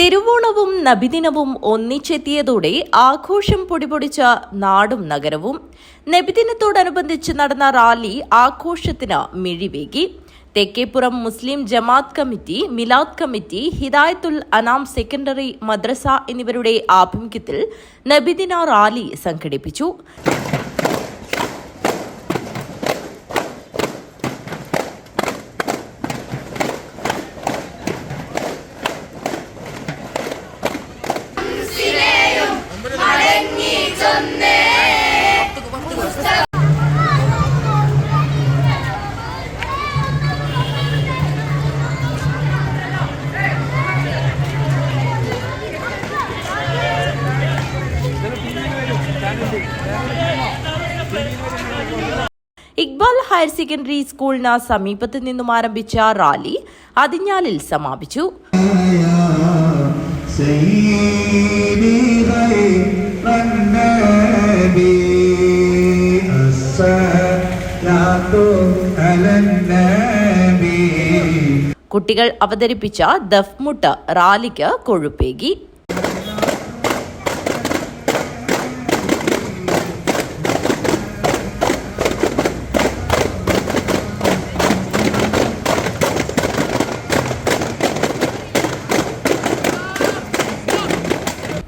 തിരുവോണവും നബിദിനവും ഒന്നിച്ചെത്തിയതോടെ ആഘോഷം പൊടിപൊടിച്ച നാടും നഗരവും. നബിദിനത്തോടനുബന്ധിച്ച് നടന്ന റാലി ആഘോഷത്തിന് മിഴിവേകി. Thekkeppuram Muslim Jamaat committee Milad committee Hidayathul Anam secondary Madrasa എന്നിവരുടെ ആഭിമുഖ്യത്തിൽ നബിദിന റാലി സംഘടിപ്പിച്ചു. ഇക്ബാൽ ഹയർ സെക്കൻഡറി സ്കൂളിന് സമീപത്ത് നിന്നും ആരംഭിച്ച റാലി അതിഞ്ഞാലിൽ സമാപിച്ചു. കുട്ടികൾ അവതരിപ്പിച്ച ദഫ്മുട്ട് റാലിക്ക് കൊഴുപ്പേകി.